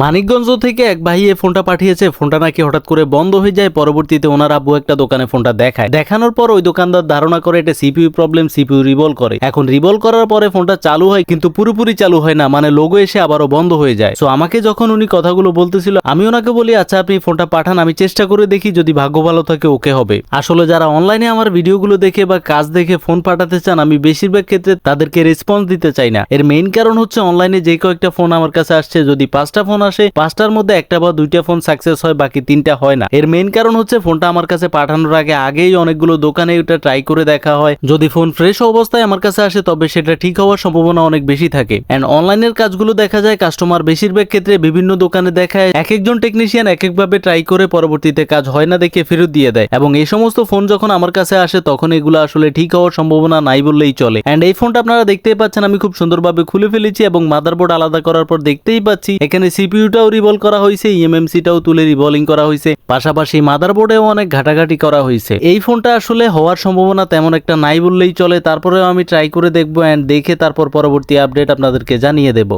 মানিকগঞ্জ থেকে এক ভাই এই ফোনটা পাঠিয়েছে। ফোনটা নাকি হঠাৎ করে বন্ধ হয়ে যায়। পরবর্তীতে ওনার আব্বু একটা দোকানে ফোনটা দেখায়। দেখানোর পর ওই দোকানদার ধারণা করে এটা সিপিইউ প্রবলেম, সিপিইউ রিভল করে। এখন রিভল করার পরে ফোনটা চালু হয়, কিন্তু পুরোপুরি চালু হয় না। মানে লোগো এসে আবারও বন্ধ হয়ে যায়। সো আমাকে যখন উনি কথাগুলো বলতেছিল, আমি ওনাকে বলি আচ্ছা আপনি ফোনটা পাঠান, আমি চেষ্টা করে দেখি যদি ভাগ্য ভালো থাকে, ওকে হবে। আসলে যারা অনলাইনে আমার ভিডিওগুলো দেখে বা কাজ দেখে ফোন পাঠাতে চান, আমি বেশিরভাগ ক্ষেত্রে তাদেরকে রেসপন্স দিতে চাই না। এর মেইন কারণ হচ্ছে, অনলাইনে যে কয়েকটা ফোন আমার কাছে আসছে, যদি পাঁচটা ফোন আসে, পাঁচটার মধ্যে একটা বা দুইটা ফোন সাকসেস হয়, বাকি তিনটা হয় না। এর মেইন কারণ হচ্ছে ফোনটা আমার কাছে পাঠানোর আগে আগেই অনেকগুলো দোকানে ওটা ট্রাই করে দেখা হয়। যদি ফোন ফ্রেশ অবস্থায় আমার কাছে আসে, তবে সেটা ঠিক হওয়ার সম্ভাবনা অনেক বেশি থাকে। অ্যান্ড অনলাইনের কাজগুলো দেখা যায় কাস্টমার বেশিরভাগ ক্ষেত্রে বিভিন্ন দোকানে দেখায়, এক একজন টেকনিশিয়ান এক একভাবে ট্রাই করে পরবর্তীতে কাজ হয় না দেখে ফেরত দিয়ে দেয়। এবং এই সমস্ত ফোন যখন আমার কাছে আসে, তখন এগুলো আসলে ঠিক হওয়ার সম্ভাবনা নাই বললেই চলে। অ্যান্ড এই ফোনটা আপনারা দেখতেই পাচ্ছেন, আমি খুব সুন্দরভাবে খুলে ফেলেছি এবং মাদারবোর্ড আলাদা করার পর দেখতেই পাচ্ছি, এখানে সিপিইউটাও রিভল করা হয়েছে E ইএমএমসিটাও তুলে রিভলিং করা হয়েছে। পাশাপাশি মাদারবোর্ডেও অনেক ঘাটাঘাটি করা হয়েছে। এই ফোনটা আসলে হওয়ার সম্ভাবনা তেমন একটা নাই বললেই চলে। তারপরেও আমি ট্রাই করে দেখব অ্যান্ড দেখে তারপর পরবর্তী আপডেট আপনাদেরকে জানিয়ে দেবো।